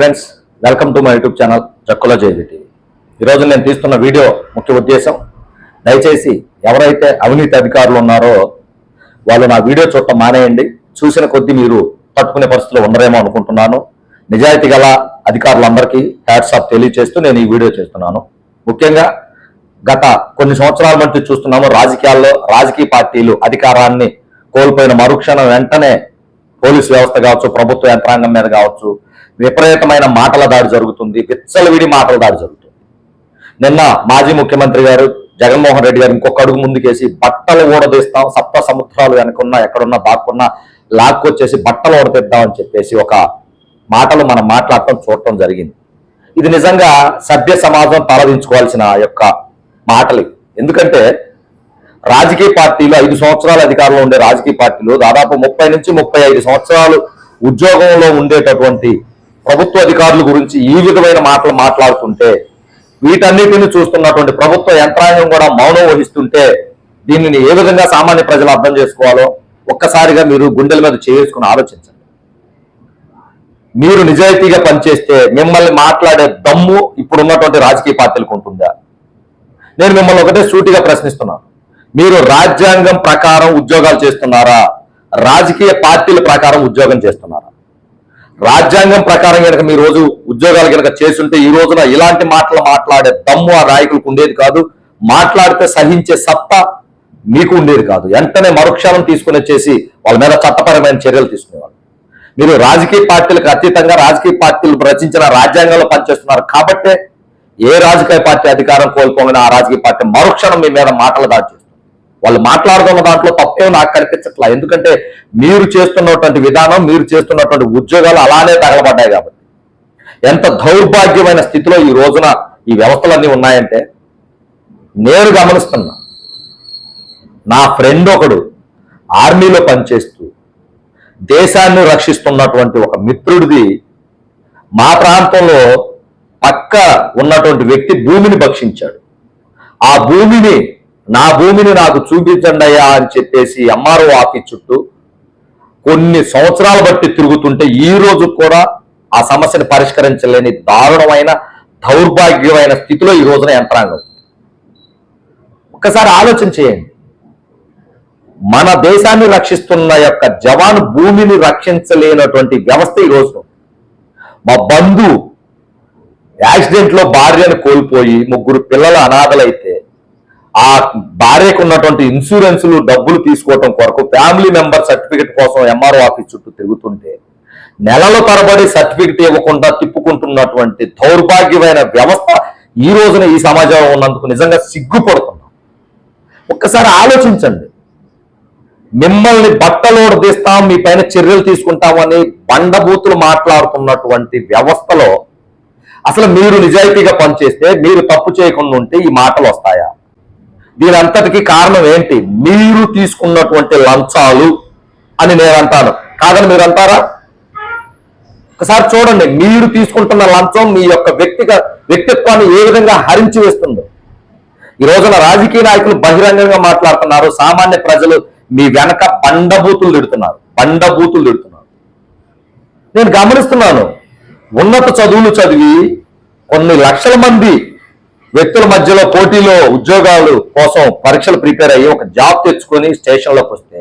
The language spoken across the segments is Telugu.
Friends welcome to my YouTube channel Chakkula JG TV ఈరోజు నేను తీస్తున్న వీడియో ముఖ్య ఉద్దేశం దయచేసి ఎవరైతే అవినీతి అధికారులు ఉన్నారో వాళ్ళు నా వీడియో చూడటం మానేయండి. చూసిన కొద్దీ మీరు తట్టుకునే పరిస్థితిలో ఉండరేమో అనుకుంటున్నాను. నిజాయితీ గల అధికారులందరికీ హ్యాట్సాప్ తెలియచేస్తూ తెలియజేస్తూ నేను ఈ వీడియో చేస్తున్నాను. ముఖ్యంగా గత కొన్ని సంవత్సరాల నుంచి చూస్తున్నాము రాజకీయాల్లో రాజకీయ పార్టీలు అధికారాన్ని కోల్పోయిన మరుక్షణం వెంటనే పోలీస్ వ్యవస్థ కావచ్చు ప్రభుత్వ యంత్రాంగం మీద కావచ్చు విపరీతమైన మాటల దాడి జరుగుతుంది విచ్చలవిడి మాటల దాడి జరుగుతుంది. నిన్న మాజీ ముఖ్యమంత్రి గారు జగన్మోహన్ రెడ్డి గారు ఇంకొక అడుగు ముందుకేసి బట్టలు ఊడదీస్తాం సప్త సముద్రాలు వెనకున్నా ఎక్కడున్నా బాక్కున్నా లాక్కొచ్చేసి బట్టలు ఊడతీద్దాం అని చెప్పేసి ఒక మాటలు మనం మాట్లాడటం చూడటం జరిగింది. ఇది నిజంగా సభ్య సమాజం తలదించుకోవాల్సిన యొక్క మాటలు. ఎందుకంటే రాజకీయ పార్టీలు ఐదు సంవత్సరాల అధికారంలో ఉండే రాజకీయ పార్టీలు దాదాపు ముప్పై నుంచి ముప్పై ఐదు సంవత్సరాలు ఉద్యోగంలో ఉండేటటువంటి ప్రభుత్వ అధికారుల గురించి ఈ విధమైన మాటలు మాట్లాడుతుంటే వీటన్నిటిని చూస్తున్నటువంటి ప్రభుత్వ యంత్రాంగం కూడా మౌనం వహిస్తుంటే దీనిని ఏ విధంగా సామాన్య ప్రజలు అర్థం చేసుకోవాలో ఒక్కసారిగా మీరు గుండెల మీద చేసుకుని ఆలోచించండి. మీరు నిజాయితీగా పనిచేస్తే మిమ్మల్ని మాట్లాడే దమ్ము ఇప్పుడు ఉన్నటువంటి రాజకీయ పార్టీలకు ఉంటుందా? నేను మిమ్మల్ని ఒకటే సూటిగా ప్రశ్నిస్తున్నాను. మీరు రాజ్యాంగం ప్రకారం ఉద్యోగాలు చేస్తున్నారా? రాజకీయ పార్టీల ప్రకారం ఉద్యోగం చేస్తున్నారా? రాజ్యాంగం ప్రకారం కనుక మీ రోజు ఉద్యోగాలు కనుక చేస్తుంటే ఈ రోజున ఇలాంటి మాటలు మాట్లాడే దమ్ము ఆ నాయకులకు ఉండేది కాదు. మాట్లాడితే సహించే సత్తా మీకు ఉండేది కాదు. వెంటనే మరుక్షణం తీసుకుని వచ్చేసి వాళ్ళ మీద చట్టపరమైన చర్యలు తీసుకునేవాళ్ళు. మీరు రాజకీయ పార్టీలకు అతీతంగా రాజకీయ పార్టీలు రచించిన రాజ్యాంగంలో పనిచేస్తున్నారు కాబట్టే ఏ రాజకీయ పార్టీ అధికారం కోల్పోయినా ఆ రాజకీయ పార్టీ మరుక్షణం మీ మీద మాటలు దాచి వాళ్ళు మాట్లాడుతున్న దాంట్లో తప్పేమో నాకు కనిపించట్లా. ఎందుకంటే మీరు చేస్తున్నటువంటి విధానం మీరు చేస్తున్నటువంటి ఉద్యోగాలు అలానే తగలబడ్డాయి కాబట్టి. ఎంత దౌర్భాగ్యమైన స్థితిలో ఈ రోజున ఈ వ్యవస్థలన్నీ ఉన్నాయంటే నేను గమనిస్తున్నా. నా ఫ్రెండ్ ఒకడు ఆర్మీలో పనిచేస్తూ దేశాన్ని రక్షిస్తున్నటువంటి ఒక మిత్రుడిది మా ప్రాంతంలో పక్క ఉన్నటువంటి వ్యక్తి భూమిని భక్షించాడు. ఆ భూమిని నా భూమిని నాకు చూపించండి అయ్యా అని చెప్పేసి ఎంఆర్ఓ ఆఫీస్ చుట్టూ కొన్ని సంవత్సరాలు బట్టి తిరుగుతుంటే ఈ రోజు కూడా ఆ సమస్యను పరిష్కరించలేని దారుణమైన దౌర్భాగ్యమైన స్థితిలో ఈ రోజున యంత్రాంగం ఒక్కసారి ఆలోచన చేయండి. మన దేశాన్ని రక్షిస్తున్న యొక్క జవాన్ భూమిని రక్షించలేనటువంటి వ్యవస్థ ఈ రోజు మా బంధు యాక్సిడెంట్లో భార్యను కోల్పోయి ముగ్గురు పిల్లల అనాథలైతే ఆ భార్యకు ఉన్నటువంటి ఇన్సూరెన్సులు డబ్బులు తీసుకోవటం కొరకు ఫ్యామిలీ మెంబర్ సర్టిఫికెట్ కోసం ఎంఆర్ఓ ఆఫీస్ చుట్టూ తిరుగుతుంటే నెలల తరబడి సర్టిఫికెట్ ఇవ్వకుండా తిప్పుకుంటున్నటువంటి దౌర్భాగ్యమైన వ్యవస్థ ఈ రోజున ఈ సమాజంలో ఉన్నందుకు నిజంగా సిగ్గుపడుతున్నాం. ఒక్కసారి ఆలోచించండి. మిమ్మల్ని బట్టలోడు తీస్తాం మీ పైన చర్యలు తీసుకుంటామని బండబూతులు మాట్లాడుతున్నటువంటి వ్యవస్థలో అసలు మీరు నిజాయితీగా పనిచేస్తే మీరు తప్పు చేయకుండా ఉంటే ఈ మాటలు వస్తాయా? దీనంతటికి కారణం ఏంటి? మీరు తీసుకున్నటువంటి లంచాలు అని నేను అంటాను కాదని మీరు అంటారా ఒకసారి చూడండి మీరు తీసుకుంటున్న లంచం మీ యొక్క వ్యక్తిగత వ్యక్తిత్వాన్ని ఏ విధంగా హరించి వేస్తుందో? ఈ రోజున రాజకీయ నాయకులు బహిరంగంగా మాట్లాడుతున్నారు. సామాన్య ప్రజలు మీ వెనక బండబూతులు తిడుతున్నారు. బండబూతులు తిడుతున్నారు. నేను గమనిస్తున్నాను ఉన్నత చదువులు చదివి కొన్ని లక్షల మంది వ్యక్తుల మధ్యలో పోటీలో ఉద్యోగాలు కోసం పరీక్షలు ప్రిపేర్ అయ్యి ఒక జాబ్ తెచ్చుకొని స్టేషన్లోకి వస్తే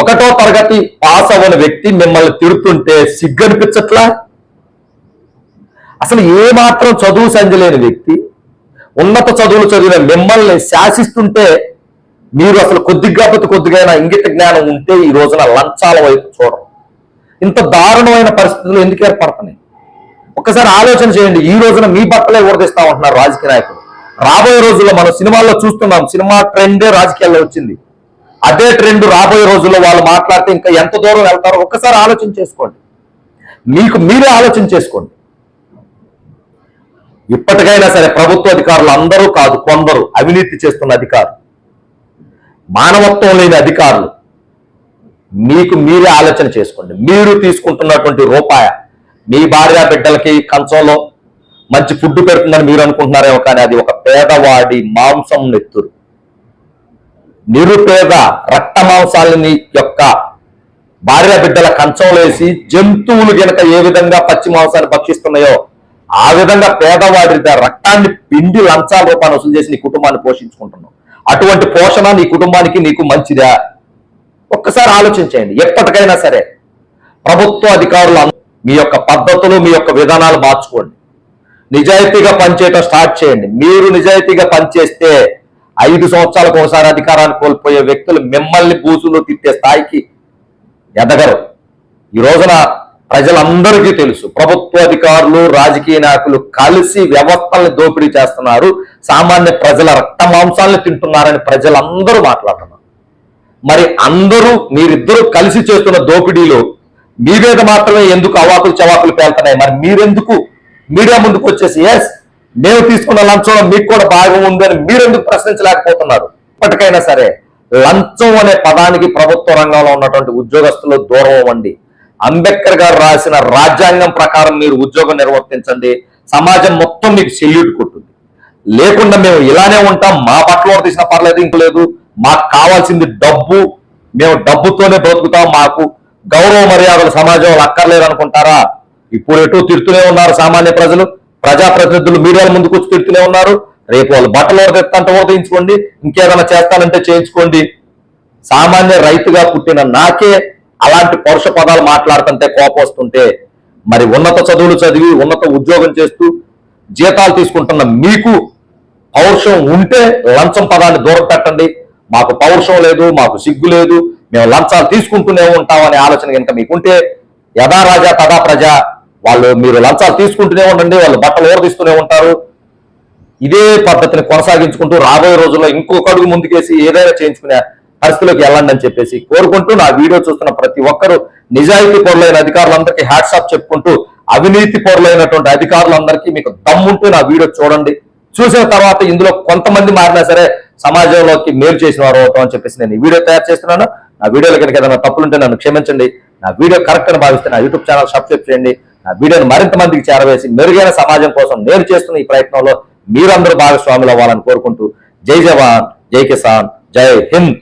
ఒకటో తరగతి పాస్ అవ్వని వ్యక్తి మిమ్మల్ని తిడుతుంటే సిగ్గనిపించట్లా? అసలు ఏమాత్రం చదువు సంజలేని వ్యక్తి ఉన్నత చదువులు చదివిన మిమ్మల్ని శాసిస్తుంటే మీరు అసలు కొద్దిగా ప్రతి కొద్దిగా ఇంగిత జ్ఞానం ఉంటే ఈ రోజున లంచాల వైపు చూడరు. ఇంత దారుణమైన పరిస్థితులు ఎందుకు ఏర్పడుతున్నాయి? ఒక్కసారి ఆలోచన చేయండి. ఈ రోజున మీ బట్టలే ఊరదిస్తా ఉంటున్నారు రాజకీయ నాయకులు. రాబోయే రోజుల్లో మనం సినిమాల్లో చూస్తున్నాం సినిమా ట్రెండే రాజకీయాల్లో వచ్చింది. అదే ట్రెండ్ రాబోయే రోజుల్లో వాళ్ళు మాట్లాడితే ఇంకా ఎంత దూరం వెళ్తారో ఒక్కసారి ఆలోచన చేసుకోండి. మీకు మీరే ఆలోచన చేసుకోండి. ఇప్పటికైనా సరే ప్రభుత్వ అధికారులు అందరూ కాదు కొందరు అవినీతి చేస్తున్న అధికారులు. మానవత్వం లేని అధికారులు. మీకు మీరే ఆలోచన చేసుకోండి. మీరు తీసుకుంటున్నటువంటి రూపాయ మీ భార్య బిడ్డలకి కంచంలో మంచి ఫుడ్ పెడుతుందని మీరు అనుకుంటున్నారేమో కానీ అది ఒక పేదవాడి మాంసం నెత్తురు. నిరుపేద రక్త మాంసాలని యొక్క భార్య బిడ్డల కంచంలేసి జంతువులు గనక ఏ విధంగా పచ్చి మాంసాన్ని భక్షిస్తున్నాయో ఆ విధంగా పేదవాడి రక్తాన్ని పిండి లంచాల రూపాన్ని వసూలు చేసి నీ కుటుంబాన్ని పోషించుకుంటున్నావు. అటువంటి పోషణ నీ కుటుంబానికి నీకు మంచిదా? ఒక్కసారి ఆలోచించండి ఎప్పటికైనా సరే ప్రభుత్వ అధికారులు మీ యొక్క పద్ధతులు మీ యొక్క విధానాలు మార్చుకోండి. నిజాయితీగా పనిచేయటం స్టార్ట్ చేయండి. మీరు నిజాయితీగా పనిచేస్తే ఐదు సంవత్సరాలకు ఒకసారి అధికారాన్ని కోల్పోయే వ్యక్తులు మిమ్మల్ని బూసులో తిట్టే స్థాయికి ఎదగరు. ఈ రోజున ప్రజలందరికీ తెలుసు ప్రభుత్వ అధికారులు రాజకీయ నాయకులు కలిసి వ్యవస్థల్ని దోపిడీ చేస్తున్నారు. సామాన్య ప్రజల రక్త మాంసాలను తింటున్నారని ప్రజలందరూ మాట్లాడుతున్నారు. మరి అందరూ మీరిద్దరూ కలిసి చేస్తున్న దోపిడీలో మీ మీద మాత్రమే ఎందుకు అవాకులు చవాకులు పేలుతున్నాయి? మరి మీరెందుకు మీడియా ముందుకు వచ్చేసి ఎస్ మేము తీసుకున్న లంచంలో మీకు కూడా భాగం ఉందని మీరెందుకు ప్రశ్నించలేకపోతున్నారు? ఇప్పటికైనా సరే లంచం అనే పదానికి ప్రభుత్వ రంగంలో ఉన్నటువంటి ఉద్యోగస్తులు దూరం అవ్వండి. అంబేద్కర్ గారు రాసిన రాజ్యాంగం ప్రకారం మీరు ఉద్యోగం నిర్వర్తించండి. సమాజం మొత్తం మీకు సెల్యూట్ కొట్టుంది. లేకుండా మేము ఇలానే ఉంటాం. మా పట్ల తీసిన పర్లేదు ఇంకలేదు మాకు కావాల్సింది డబ్బు. మేము డబ్బుతోనే బ్రతుకుతాం. మాకు గౌరవ మర్యాదలు సమాజంలో అక్కర్లేదు అనుకుంటారా? ఇప్పుడు ఎటు తిడుతూనే ఉన్నారు సామాన్య ప్రజలు. ప్రజాప్రతినిధులు మీడియాల ముందుకు వచ్చి తిడుతూనే ఉన్నారు. రేపు వాళ్ళు బట్టలు ఉడతెత్తంటే ఉదయించుకోండి ఇంకేదైనా చేస్తానంటే చేయించుకోండి. సామాన్య రైతుగా పుట్టిన నాకే అలాంటి పరుష పదాలు మాట్లాడుతుంటే కోపం వస్తుంటే మరి ఉన్నత చదువులు చదివి ఉన్నత ఉద్యోగం చేస్తూ జీతాలు తీసుకుంటున్న మీకు పౌరుషం ఉంటే లంచం పదాన్ని దూరం పెట్టండి. మాకు పౌరుషం లేదు మాకు సిగ్గు లేదు. మేము లంచాలు తీసుకుంటూనే ఉంటాం అనే ఆలోచన కనుక మీకుంటే యథా రాజా తదా ప్రజ వాళ్ళు మీరు లంచాలు తీసుకుంటూనే ఉండండి వాళ్ళు బట్టలు ఓరదీస్తూనే ఉంటారు. ఇదే పద్ధతిని కొనసాగించుకుంటూ రాబోయే రోజుల్లో ఇంకొక అడుగు ముందుకేసి ఏదైనా చేయించుకునే పరిస్థితిలోకి వెళ్ళండి అని చెప్పేసి కోరుకుంటూ నా వీడియో చూస్తున్న ప్రతి ఒక్కరూ నిజాయితీ పరులైన అధికారులందరికీ హ్యాట్సాప్ చెప్పుకుంటూ అవినీతి పరులైనటువంటి అధికారులందరికీ మీకు దమ్ముంటూ నా వీడియో చూడండి. చూసిన తర్వాత ఇందులో కొంతమంది మారినా సరే సమాజంలోకి మేలు చేసిన వారు అవుతాం అని చెప్పేసి నేను ఈ వీడియో తయారు చేస్తున్నాను. నా వీడియోలో కనుక ఏదైనా తప్పులుంటే నన్ను క్షమించండి. నా వీడియో కరెక్ట్ అని భావిస్తే నా యూట్యూబ్ ఛానల్ సబ్స్క్రైబ్ చేయండి. వీడియోని మరింత మందికి చేరవేసి మెరుగైన సమాజం కోసం నేను చేస్తున్న ఈ ప్రయత్నంలో మీరందరూ భాగస్వాములు అవ్వాలని కోరుకుంటూ జై జవాన్ జై కిసాన్ జై హింద్.